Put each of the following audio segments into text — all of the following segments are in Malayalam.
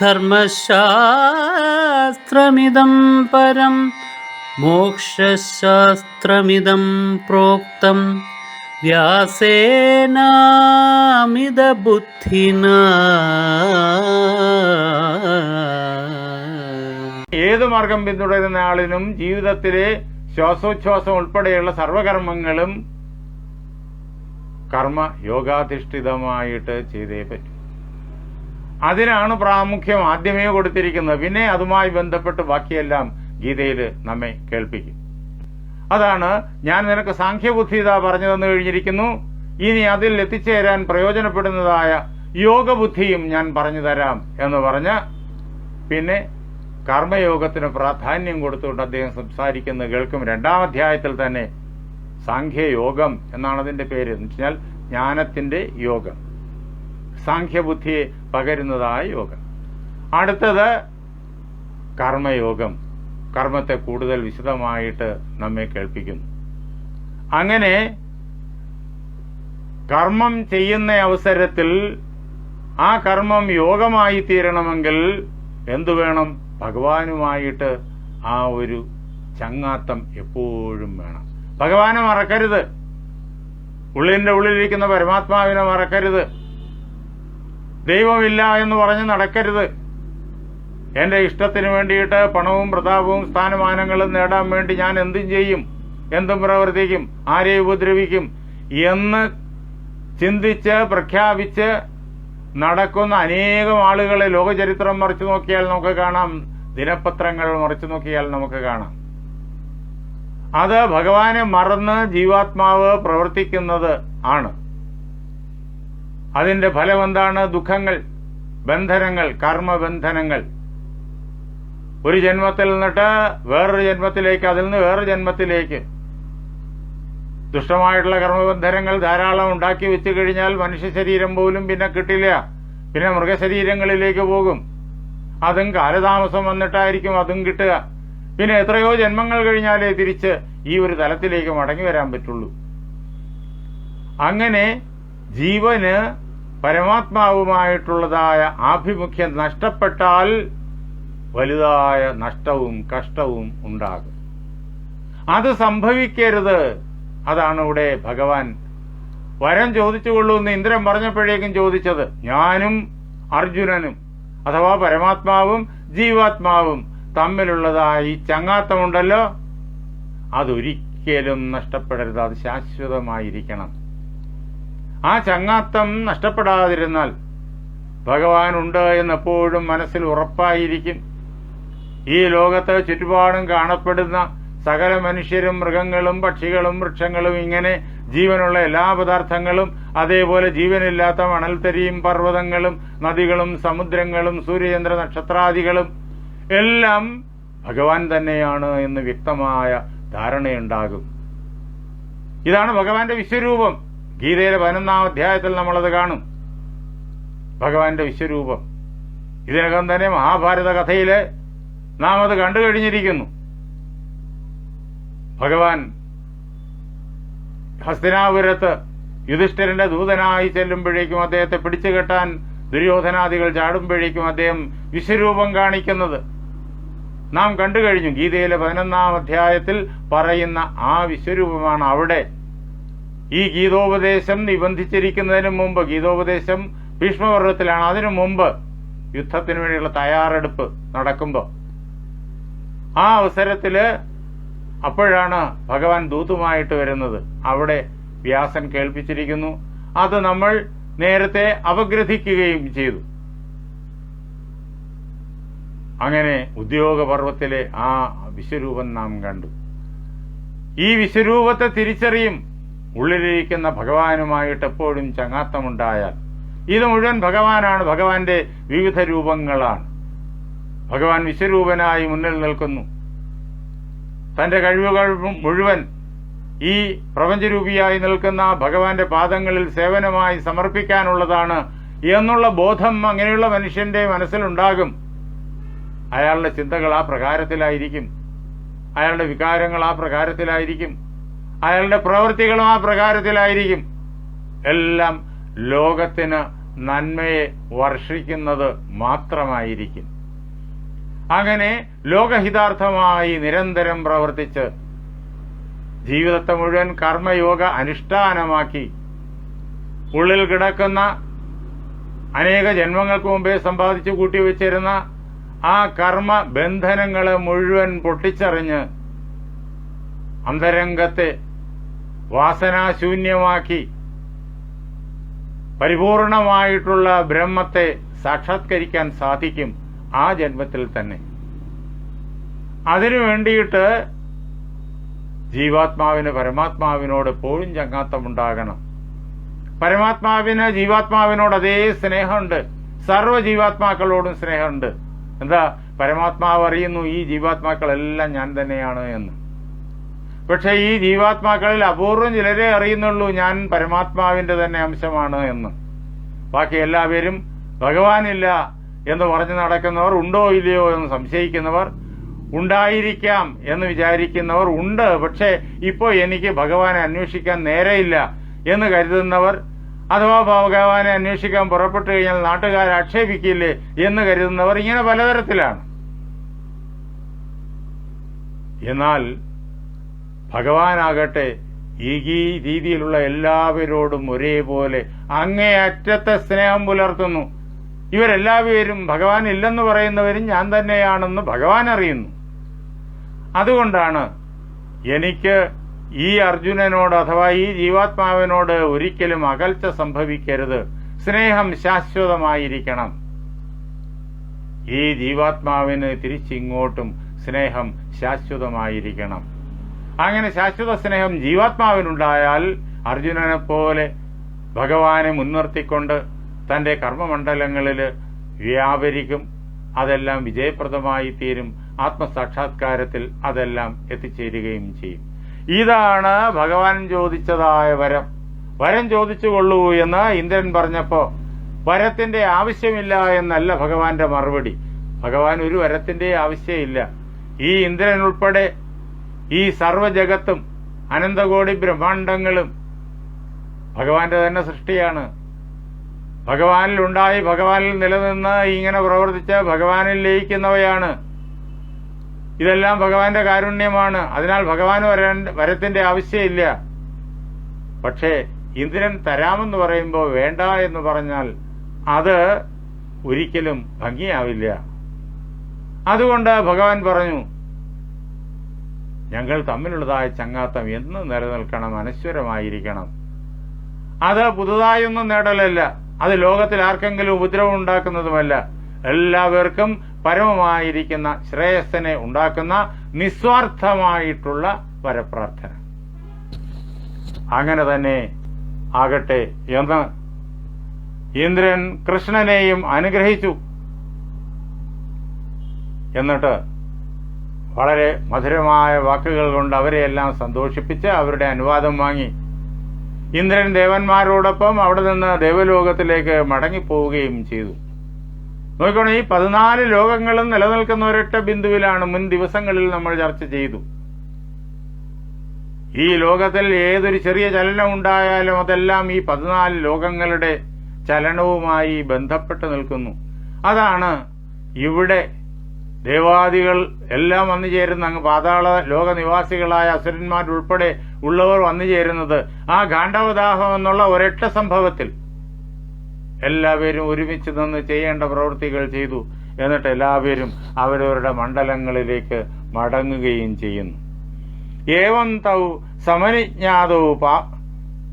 ധർമ്മശാസ്ത്രമിദം പരം മോക്ഷശാസ്ത്രമിതം പ്രോക്തം. വ്യാസേനാമിതബുദ്ധിന. ഏത് മാർഗം പിന്തുടരുന്ന ആളിനും ജീവിതത്തിലെ ശ്വാസോച്ഛ്വാസം ഉൾപ്പെടെയുള്ള സർവകർമ്മങ്ങളും കർമ്മ യോഗാധിഷ്ഠിതമായിട്ട് ചെയ്തേ പറ്റൂ. അതിനാണ് പ്രാമുഖ്യം ആദ്യമേ കൊടുത്തിരിക്കുന്നത്. പിന്നെ അതുമായി ബന്ധപ്പെട്ട് ബാക്കിയെല്ലാം ഗീതയിൽ നമ്മെ കേൾപ്പിക്കും. അതാണ് ഞാൻ നിനക്ക് സാഖ്യബുദ്ധി ഇതാ പറഞ്ഞു തന്നു കഴിഞ്ഞിരിക്കുന്നു. ഇനി അതിൽ എത്തിച്ചേരാൻ പ്രയോജനപ്പെടുന്നതായ യോഗബുദ്ധിയും ഞാൻ പറഞ്ഞു തരാം എന്ന് പറഞ്ഞ് പിന്നെ കർമ്മയോഗത്തിന് പ്രാധാന്യം കൊടുത്തുകൊണ്ട് അദ്ദേഹം സംസാരിക്കുന്ന കേൾക്കും രണ്ടാം അധ്യായത്തിൽ തന്നെ സാഖ്യയോഗം എന്നാണ് അതിന്റെ പേര്. എന്ന് വെച്ചാൽ ജ്ഞാനത്തിന്റെ യോഗം. സാഖ്യബുദ്ധിയെ പകരുന്നതായ യോഗം. അടുത്തത് കർമ്മയോഗം. കർമ്മത്തെ കൂടുതൽ വിശദമായിട്ട് നമ്മെ കേൾപ്പിക്കുന്നു. അങ്ങനെ കർമ്മം ചെയ്യുന്ന അവസരത്തിൽ ആ കർമ്മം യോഗമായി തീരണമെങ്കിൽ എന്തു വേണം? ഭഗവാനുമായിട്ട് ആ ഒരു ചങ്ങാത്തം എപ്പോഴും വേണം. ഭഗവാനെ മറക്കരുത്. ഉള്ളിന്റെ ഉള്ളിലിരിക്കുന്ന പരമാത്മാവിനെ മറക്കരുത്. ദൈവമില്ല എന്ന് പറഞ്ഞ് നടക്കരുത്. എന്റെ ഇഷ്ടത്തിന് വേണ്ടിയിട്ട് പണവും പ്രതാപവും സ്ഥാനമാനങ്ങളും നേടാൻ വേണ്ടി ഞാൻ എന്തും ചെയ്യും എന്തും പ്രവർത്തിക്കും ആരെ ഉപദ്രവിക്കും എന്ന് ചിന്തിച്ച് പ്രഖ്യാപിച്ച് നടക്കുന്ന അനേകം ആളുകളെ ലോകചരിത്രം മറിച്ചു നോക്കിയാൽ നമുക്ക് കാണാം ദിനപത്രങ്ങൾ മറിച്ചു നോക്കിയാൽ നമുക്ക് കാണാം. അത് ഭഗവാനെ മറന്ന് ജീവാത്മാവ് പ്രവർത്തിക്കുന്നത് ആണ്. അതിന്റെ ഫലം എന്താണ്? ദുഃഖങ്ങൾ ബന്ധനങ്ങൾ കർമ്മബന്ധനങ്ങൾ. ഒരു ജന്മത്തിൽ നിന്നിട്ട് വേറൊരു ജന്മത്തിലേക്ക് അതിൽ നിന്ന് വേറൊരു ജന്മത്തിലേക്ക്. ദുഷ്ടമായിട്ടുള്ള കർമ്മബന്ധനങ്ങൾ ധാരാളം ഉണ്ടാക്കി വെച്ചു കഴിഞ്ഞാൽ മനുഷ്യ ശരീരം പോലും പിന്നെ കിട്ടില്ല. പിന്നെ മൃഗശരീരങ്ങളിലേക്ക് പോകും. അതും കാലതാമസം വന്നിട്ടായിരിക്കും അതും കിട്ടുക. പിന്നെ എത്രയോ ജന്മങ്ങൾ കഴിഞ്ഞാലേ തിരിച്ച് ഈ ഒരു തലത്തിലേക്ക് മടങ്ങി വരാൻ പറ്റുള്ളൂ. അങ്ങനെ ജീവന് പരമാത്മാവുമായിട്ടുള്ളതായ ആഭിമുഖ്യം നഷ്ടപ്പെട്ടാൽ വലുതായ നഷ്ടവും കഷ്ടവും ഉണ്ടാകും. അത് സംഭവിക്കരുത്. അതാണ് ഇവിടെ ഭഗവാൻ വരം ചോദിച്ചുകൊള്ളൂ എന്ന് ഇന്ദ്രൻ പറഞ്ഞപ്പോഴേക്കും ചോദിച്ചത്. ഞാനും അർജുനനും അഥവാ പരമാത്മാവും ജീവാത്മാവും തമ്മിലുള്ളതായ ചങ്ങാത്തമുണ്ടല്ലോ. അതൊരിക്കലും നഷ്ടപ്പെടരുത്. അത് ശാശ്വതമായിരിക്കണം. ആ ചങ്ങാത്തം നഷ്ടപ്പെടാതിരുന്നാൽ ഭഗവാൻ ഉണ്ട് എന്നെപ്പോഴും മനസ്സിൽ ഉറപ്പായിരിക്കും. ഈ ലോകത്ത് ചുറ്റുപാടും കാണപ്പെടുന്ന സകല മനുഷ്യരും മൃഗങ്ങളും പക്ഷികളും വൃക്ഷങ്ങളും ഇങ്ങനെ ജീവനുള്ള എല്ലാ പദാർത്ഥങ്ങളും അതേപോലെ ജീവനില്ലാത്ത മണൽത്തരിയും പർവതങ്ങളും നദികളും സമുദ്രങ്ങളും സൂര്യചന്ദ്ര നക്ഷത്രാദികളും എല്ലാം ഭഗവാൻ തന്നെയാണ് എന്ന് വ്യക്തമായ ധാരണയുണ്ടാകും. ഇതാണ് ഭഗവാന്റെ വിശ്വരൂപം. ഗീതയിലെ പതിനൊന്നാം അധ്യായത്തിൽ നമ്മളത് കാണും. ഭഗവാന്റെ വിശ്വരൂപം. ഇതിനകം തന്നെ മഹാഭാരത കഥയിൽ നാം അത് കണ്ടു കഴിഞ്ഞിരിക്കുന്നു. ഭഗവാൻ ഹസ്തിനാപുരത്ത് യുധിഷ്ഠിരന്റെ ദൂതനായി ചെല്ലുമ്പോഴേക്കും അദ്ദേഹത്തെ പിടിച്ചു കെട്ടാൻ ദുര്യോധനാദികൾ ചാടുമ്പോഴേക്കും അദ്ദേഹം വിശ്വരൂപം കാണിക്കുന്നത് നാം കണ്ടു കഴിഞ്ഞു. ഗീതയിലെ പതിനൊന്നാം അധ്യായത്തിൽ പറയുന്ന ആ വിശ്വരൂപമാണ് അവിടെ. ഈ ഗീതോപദേശം നിബന്ധിച്ചിരിക്കുന്നതിന് മുമ്പ് ഗീതോപദേശം ഭീഷ്മപർവത്തിലാണ് അതിനു മുമ്പ് യുദ്ധത്തിന് വേണ്ടിയുള്ള തയ്യാറെടുപ്പ് നടക്കുമ്പോൾ ആ അവസരത്തിൽ അപ്പോഴാണ് ഭഗവാൻ ദൂതുമായിട്ട് വരുന്നത്. അവിടെ വ്യാസൻ കേൾപ്പിച്ചിരിക്കുന്നു. അത് നമ്മൾ നേരത്തെ അപഗ്രഥിക്കുകയും ചെയ്തു. അങ്ങനെ ഉദ്യോഗപർവത്തിലെ ആ വിശ്വരൂപം നാം കണ്ടു. ഈ വിശ്വരൂപത്തെ തിരിച്ചറിയും ഉള്ളിലിരിക്കുന്ന ഭഗവാനുമായിട്ട് എപ്പോഴും ചങ്ങാത്തമുണ്ടായാൽ ഇത് മുഴുവൻ ഭഗവാനാണ് ഭഗവാന്റെ വിവിധ രൂപങ്ങളാണ്. ഭഗവാൻ വിശ്വരൂപനായി മുന്നിൽ നിൽക്കുന്നു. തന്റെ കഴിവുകൾ മുഴുവൻ ഈ പ്രപഞ്ചരൂപിയായി നിൽക്കുന്ന ഭഗവാന്റെ പാദങ്ങളിൽ സേവനമായി സമർപ്പിക്കാനുള്ളതാണ് എന്നുള്ള ബോധം അങ്ങനെയുള്ള മനുഷ്യന്റെ മനസ്സിലുണ്ടാകും. അയാളുടെ ചിന്തകൾ ആ പ്രകാരത്തിലായിരിക്കും. അയാളുടെ വികാരങ്ങൾ ആ പ്രകാരത്തിലായിരിക്കും. അയാളുടെ പ്രവൃത്തികളും ആ പ്രകാരത്തിലായിരിക്കും. എല്ലാം ലോകത്തിന് നന്മയെ വർഷിക്കുന്നത് മാത്രമായിരിക്കും. അങ്ങനെ ലോകഹിതാർത്ഥമായി നിരന്തരം പ്രവർത്തിച്ച് ജീവിതത്തെ മുഴുവൻ കർമ്മയോഗ അനുഷ്ഠാനമാക്കി ഉള്ളിൽ കിടക്കുന്ന അനേക ജന്മങ്ങൾക്ക് മുമ്പേ സമ്പാദിച്ചു കൂട്ടിവെച്ചിരുന്ന ആ കർമ്മ ബന്ധനങ്ങളെ മുഴുവൻ പൊട്ടിച്ചറിഞ്ഞ് അന്തരംഗത്തെ വാസനാശൂന്യമാക്കി. പരിപൂർണമായിട്ടുള്ള ബ്രഹ്മത്തെ സാക്ഷാത്കരിക്കാൻ സാധിക്കും ആ ജന്മത്തിൽ തന്നെ. അതിനു വേണ്ടിയിട്ട് ജീവാത്മാവിന് പരമാത്മാവിനോട് എപ്പോഴും ചങ്ങാത്തമുണ്ടാകണം. പരമാത്മാവിന് ജീവാത്മാവിനോട് അതേ സ്നേഹമുണ്ട്. സർവ ജീവാത്മാക്കളോടും സ്നേഹമുണ്ട്. എന്താ? പരമാത്മാവ് അറിയുന്നു ഈ ജീവാത്മാക്കളെല്ലാം ഞാൻ തന്നെയാണ് എന്ന്. പക്ഷെ ഈ ജീവാത്മാക്കളിൽ അപൂർവം ചിലരെ അറിയുന്നുള്ളൂ ഞാൻ പരമാത്മാവിന്റെ തന്നെ അംശമാണ് എന്ന്. ബാക്കി എല്ലാവരും ഭഗവാനില്ല എന്ന് പറഞ്ഞു നടക്കുന്നവർ ഉണ്ടോ ഇല്ലയോ എന്ന് സംശയിക്കുന്നവർ ഉണ്ടായിരിക്കാം എന്ന് വിചാരിക്കുന്നവർ ഉണ്ട്. പക്ഷേ ഇപ്പോൾ എനിക്ക് ഭഗവാനെ അന്വേഷിക്കാൻ നേരെയില്ല എന്ന് കരുതുന്നവർ അഥവാ ഭഗവാനെ അന്വേഷിക്കാൻ പുറപ്പെട്ടു കഴിഞ്ഞാൽ നാട്ടുകാർ ആക്ഷേപിക്കില്ലേ എന്ന് കരുതുന്നവർ ഇങ്ങനെ പലതരത്തിലാണ്. എന്നാൽ ഭഗവാനാകട്ടെ ഈ രീതിയിലുള്ള എല്ലാവരോടും ഒരേപോലെ അങ്ങേയറ്റത്തെ സ്നേഹം പുലർത്തുന്നു. ഇവരെല്ലാവരും ഭഗവാൻ ഇല്ലെന്ന് പറയുന്നവരും ഞാൻ തന്നെയാണെന്ന് ഭഗവാൻ അറിയുന്നു. അതുകൊണ്ടാണ് എനിക്ക് ഈ അർജുനനോട് അഥവാ ഈ ജീവാത്മാവിനോട് ഒരിക്കലും അകൽച്ച സംഭവിക്കരുത്. സ്നേഹം ശാശ്വതമായിരിക്കണം. ഈ ജീവാത്മാവിന് തിരിച്ചിങ്ങോട്ടും സ്നേഹം ശാശ്വതമായിരിക്കണം. അങ്ങനെ ശാശ്വത സ്നേഹം ജീവാത്മാവിനുണ്ടായാൽ അർജുനനെ പോലെ ഭഗവാനെ മുൻനിർത്തിക്കൊണ്ട് തന്റെ കർമ്മമണ്ഡലങ്ങളിൽ വ്യാപരിക്കും. അതെല്ലാം വിജയപ്രദമായി തീരും. ആത്മസാക്ഷാത്കാരത്തിൽ അതെല്ലാം എത്തിച്ചേരുകയും ചെയ്യും. ഇതാണ് ഭഗവാൻ ചോദിച്ചതായ വരം. വരം ചോദിച്ചുകൊള്ളൂ എന്ന് ഇന്ദ്രൻ പറഞ്ഞപ്പോ വരത്തിന്റെ ആവശ്യമില്ല എന്നല്ല ഭഗവാന്റെ മറുപടി. ഭഗവാൻ ഒരു വരത്തിന്റെ ആവശ്യമില്ല. ഈ ഇന്ദ്രൻ ഉൾപ്പെടെ ഈ സർവജഗത്തും അനന്തകോടി ബ്രഹ്മാണ്ടങ്ങളും ഭഗവാന്റെ തന്നെ സൃഷ്ടിയാണ്. ഭഗവാനിൽ ഉണ്ടായി ഭഗവാനിൽ നിലനിന്ന് ഇങ്ങനെ പ്രവർത്തിച്ച ഭഗവാനിൽ ലയിക്കുന്നവയാണ്. ഇതെല്ലാം ഭഗവാന്റെ കാരുണ്യമാണ്. അതിനാൽ വരാൻ വരത്തിന്റെ ആവശ്യമില്ല. പക്ഷേ ഇന്ദ്രൻ തരാമെന്ന് പറയുമ്പോൾ വേണ്ട എന്ന് പറഞ്ഞാൽ അത് ഒരിക്കലും ഭംഗിയാവില്ല. അതുകൊണ്ട് ഭഗവാൻ പറഞ്ഞു ഞങ്ങൾ തമ്മിലുള്ളതായ ചങ്ങാത്തം എന്ന് നിലനിൽക്കണം അനശ്വരമായിരിക്കണം. അത് പുതുതായൊന്നും നേടലല്ല. അത് ലോകത്തിൽ ആർക്കെങ്കിലും ഉപദ്രവം ഉണ്ടാക്കുന്നതുമല്ല. എല്ലാവർക്കും പരമമായിരിക്കുന്ന ശ്രേയസ്സിനെ ഉണ്ടാക്കുന്ന നിസ്വാർത്ഥമായിട്ടുള്ള വരപ്രാർത്ഥന. അങ്ങനെ തന്നെ ആകട്ടെ എന്ന് ഇന്ദ്രൻ കൃഷ്ണനെയും അനുഗ്രഹിച്ചു. എന്നിട്ട് വളരെ മധുരമായ വാക്കുകൾ കൊണ്ട് അവരെയെല്ലാം സന്തോഷിപ്പിച്ച് അവരുടെ അനുവാദം വാങ്ങി. ഇന്ദ്രൻ ദേവന്മാരോടൊപ്പം അവിടെ നിന്ന് ദേവലോകത്തിലേക്ക് മടങ്ങിപ്പോവുകയും ചെയ്തു. നോക്കണം ഈ പതിനാല് ലോകങ്ങളും നിലനിൽക്കുന്ന ഒരൊറ്റ ബിന്ദുവിലാണ് മുൻ ദിവസങ്ങളിൽ നമ്മൾ ചർച്ച ചെയ്തു. ഈ ലോകത്തിൽ ഏതൊരു ചെറിയ ചലനം ഉണ്ടായാലും അതെല്ലാം ഈ പതിനാല് ലോകങ്ങളുടെ ചലനവുമായി ബന്ധപ്പെട്ട് നിൽക്കുന്നു. അതാണ് ഇവിടെ ദേവാദികൾ എല്ലാം വന്നു ചേരുന്ന അങ്ങ് പാതാള ലോകനിവാസികളായ അസുരന്മാരുൾപ്പെടെ ഉള്ളവർ വന്നു ചേരുന്നത് ആ ഗാണ്ഡവദാഹം എന്നുള്ള ഒരൊറ്റ സംഭവത്തിൽ. എല്ലാവരും ഒരുമിച്ച് നിന്ന് ചെയ്യേണ്ട പ്രവൃത്തികൾ ചെയ്തു എന്നിട്ട് എല്ലാവരും അവരവരുടെ മണ്ഡലങ്ങളിലേക്ക് മടങ്ങുകയും ചെയ്യുന്നു. ഏവം തൗ സമനിജ്ഞാതോ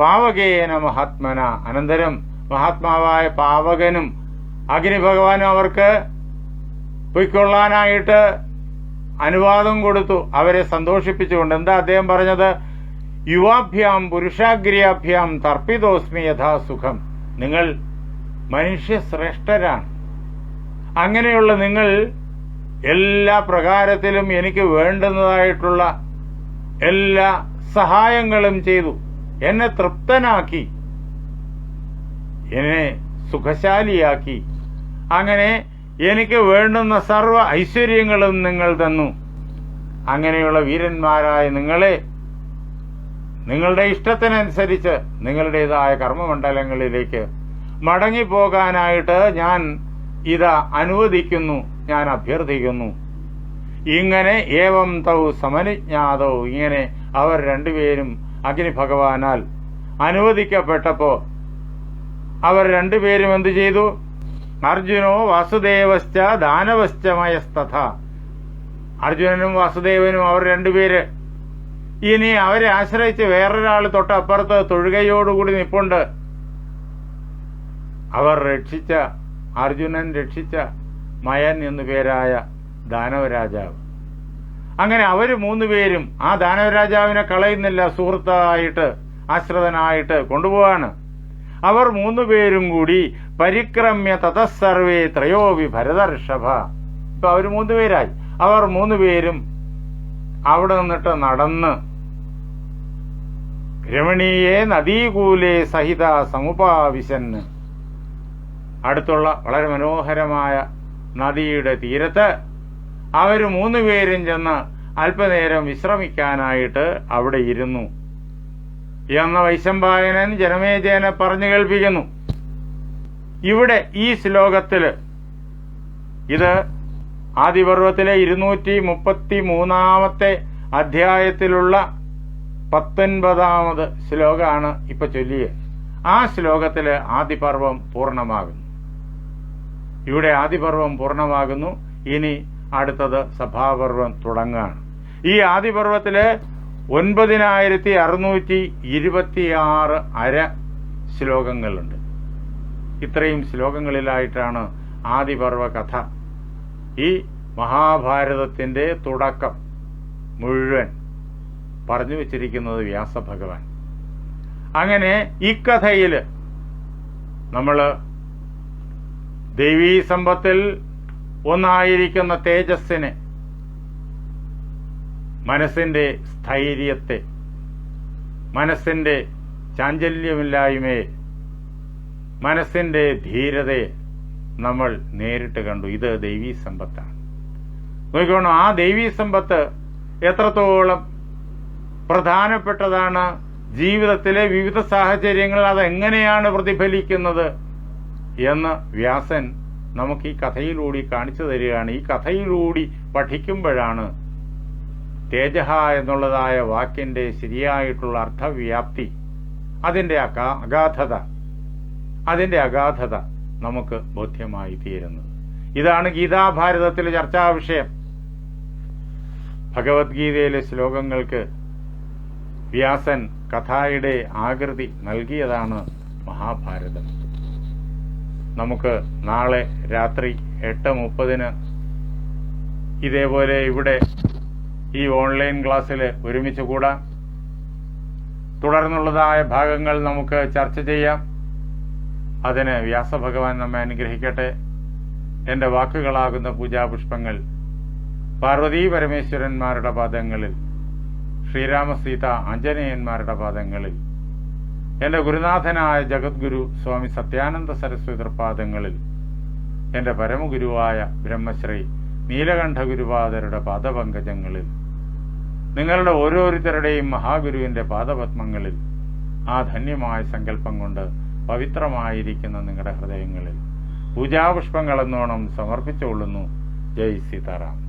പാവകേന മഹാത്മന അനന്തരം മഹാത്മാവായ പാവകനും അഗ്നി ഭഗവാനും അവർക്ക് പൊയ്ക്കൊള്ളാനായിട്ട് അനുവാദം കൊടുത്തു. അവരെ സന്തോഷിപ്പിച്ചുകൊണ്ട്. എന്താ അദ്ദേഹം പറഞ്ഞത്? യുവാഭ്യാം പുരുഷാഗ്രിയാഭ്യാം തർപ്പിതോസ്മി യഥാസുഖം. നിങ്ങൾ മനുഷ്യശ്രേഷ്ഠരാണ്. അങ്ങനെയുള്ള നിങ്ങൾ എല്ലാ പ്രകാരത്തിലും എനിക്ക് വേണ്ടുന്നതായിട്ടുള്ള എല്ലാ സഹായങ്ങളും ചെയ്തു. എന്നെ തൃപ്തനാക്കി. എന്നെ സുഖശാലിയാക്കി. അങ്ങനെ എനിക്ക് വേണ്ടുന്ന സർവ ഐശ്വര്യങ്ങളും നിങ്ങൾ തന്നു. അങ്ങനെയുള്ള വീരന്മാരായ നിങ്ങളെ നിങ്ങളുടെ ഇഷ്ടത്തിനനുസരിച്ച് നിങ്ങളുടേതായ കർമ്മമണ്ഡലങ്ങളിലേക്ക് മടങ്ങിപ്പോകാനായിട്ട് ഞാൻ ഇത് അനുവദിക്കുന്നു ഞാൻ അഭ്യർത്ഥിക്കുന്നു. ഇങ്ങനെ ഏവം തൗ സമനുജ്ഞാതോ ഇങ്ങനെ അവർ രണ്ടുപേരും അഗ്നി ഭഗവാനാൽ അനുവദിക്കപ്പെട്ടപ്പോ അവർ രണ്ടുപേരും എന്തു ചെയ്തു? അർജുനോ വാസുദേവശ്ച ദാനവശ്ചമയസ്തഥ അർജുനനും വാസുദേവനും അവർ രണ്ടുപേര്. ഇനി അവരെ ആശ്രയിച്ച് വേറൊരാൾ തൊട്ടപ്പുറത്ത് തൊഴുകയോടുകൂടി നിപ്പുണ്ട്. അവർ രക്ഷിച്ച അർജുനൻ രക്ഷിച്ച മയൻ എന്നു പേരായ ദാനവരാജാവ്. അങ്ങനെ അവർ മൂന്നുപേരും ആ ദാനവരാജാവിനെ കളയുന്നില്ല സുഹൃത്തായിട്ട് ആശ്രിതനായിട്ട് കൊണ്ടുപോവാണ്. അവർ മൂന്നുപേരും കൂടി പരിക്രമ്യ തതസർവേ ത്രയോവി ഭരതർഷഭ. ഇപ്പൊ അവർ മൂന്നുപേരായി അവർ മൂന്നുപേരും അവിടെ നിന്നിട്ട് നടന്ന് രമണീയെ നദീകൂലെ സഹിത സമുപാവിശന്ന്. അടുത്തുള്ള വളരെ മനോഹരമായ നദിയുടെ തീരത്ത് അവർ മൂന്നുപേരും ചെന്ന് അല്പനേരം വിശ്രമിക്കാനായിട്ട് അവിടെ ഇരുന്നു. എന്ന വൈശമ്പായനൻ ജനമേജയനെ പറഞ്ഞു കേൾപ്പിക്കുന്നു. ഇവിടെ ഈ ശ്ലോകത്തിൽ ഇത് ആദിപർവത്തിലെ ഇരുന്നൂറ്റി മുപ്പത്തി മൂന്നാമത്തെ അധ്യായത്തിലുള്ള പത്തൊൻപതാമത് ശ്ലോകമാണ് ഇപ്പൊ ചൊല്ലിയ. ആ ശ്ലോകത്തിൽ ആദിപർവം പൂർണമാകുന്നു. ഇവിടെ ആദിപർവം പൂർണമാകുന്നു. ഇനി അടുത്തത് സഭാപർവം തുടങ്ങുകയാണ് ഈ ആദിപർവത്തിൽ ഒൻപതിനായിരത്തി അറുന്നൂറ്റി ഇരുപത്തിയാറ് അര ശ്ലോകങ്ങളുണ്ട്. ഇത്രയും ശ്ലോകങ്ങളിലായിട്ടാണ് ആദിപർവ കഥ ഈ മഹാഭാരതത്തിന്റെ തുടക്കം മുഴുവൻ പറഞ്ഞു വച്ചിരിക്കുന്നത് വ്യാസഭഗവാൻ. അങ്ങനെ ഈ കഥയിൽ നമ്മൾ ദൈവീ സമ്പത്തിൽ ഒന്നായിരിക്കുന്ന തേജസ്സിനെ മനസ്സിന്റെ സ്ഥൈര്യത്തെ മനസ്സിന്റെ ചാഞ്ചല്യമില്ലായ്മയെ മനസ്സിന്റെ ധീരതയെ നമ്മൾ നേരിട്ട് കണ്ടു. ഇത് ദൈവീ സമ്പത്താണ്. നോക്കിക്കോണം ആ ദൈവീ സമ്പത്ത് എത്രത്തോളം പ്രധാനപ്പെട്ടതാണ് ജീവിതത്തിലെ വിവിധ സാഹചര്യങ്ങൾ അതെങ്ങനെയാണ് പ്രതിഫലിക്കുന്നത് എന്ന് വ്യാസൻ നമുക്ക് ഈ കഥയിലൂടി കാണിച്ചു തരികയാണ്. ഈ കഥയിലൂടി പഠിക്കുമ്പോഴാണ് തേജഹ എന്നുള്ളതായ വാക്കിന്റെ ശരിയായിട്ടുള്ള അർത്ഥവ്യാപ്തി അതിന്റെ അഗാധത അതിന്റെ അഗാധത നമുക്ക് ബോധ്യമായി തീരുന്നത്. ഇതാണ് ഗീതാഭാരതത്തിലെ ചർച്ചാ വിഷയം. ഭഗവത്ഗീതയിലെ ശ്ലോകങ്ങൾക്ക് വ്യാസൻ കഥായുടെ ആകൃതി നൽകിയതാണ് മഹാഭാരതം. നമുക്ക് നാളെ രാത്രി എട്ട് മുപ്പതിന് ഇതേപോലെ ഇവിടെ ഈ ഓൺലൈൻ ക്ലാസ്സിൽ ഒരുമിച്ച് കൂടാം. തുടർന്നുള്ളതായ ഭാഗങ്ങൾ നമുക്ക് ചർച്ച ചെയ്യാം. അതിന് വ്യാസഭഗവാൻ നമ്മെ അനുഗ്രഹിക്കട്ടെ. എന്റെ വാക്കുകളാകുന്ന പൂജാപുഷ്പങ്ങൾ പാർവതീ പരമേശ്വരന്മാരുടെ പാദങ്ങളിൽ ശ്രീരാമസീത ആഞ്ജനേയന്മാരുടെ പാദങ്ങളിൽ എന്റെ ഗുരുനാഥനായ ജഗദ്ഗുരു സ്വാമി സത്യാനന്ദ സരസ്വതി പാദങ്ങളിൽ എന്റെ പരമഗുരുവായ ബ്രഹ്മശ്രീ നീലകണ്ഠ ഗുരുവാദരുടെ പാദപങ്കജങ്ങളിൽ നിങ്ങളുടെ ഓരോരുത്തരുടെയും മഹാഗുരുവിന്റെ പാദപത്മങ്ങളിൽ ആ ധന്യമായ സങ്കല്പം കൊണ്ട് പവിത്രമായിരിക്കുന്ന നിങ്ങളുടെ ഹൃദയങ്ങളിൽ പൂജാപുഷ്പങ്ങളെന്നോണം സമർപ്പിച്ചുകൊള്ളുന്നു. ജയ് സീതാറാം.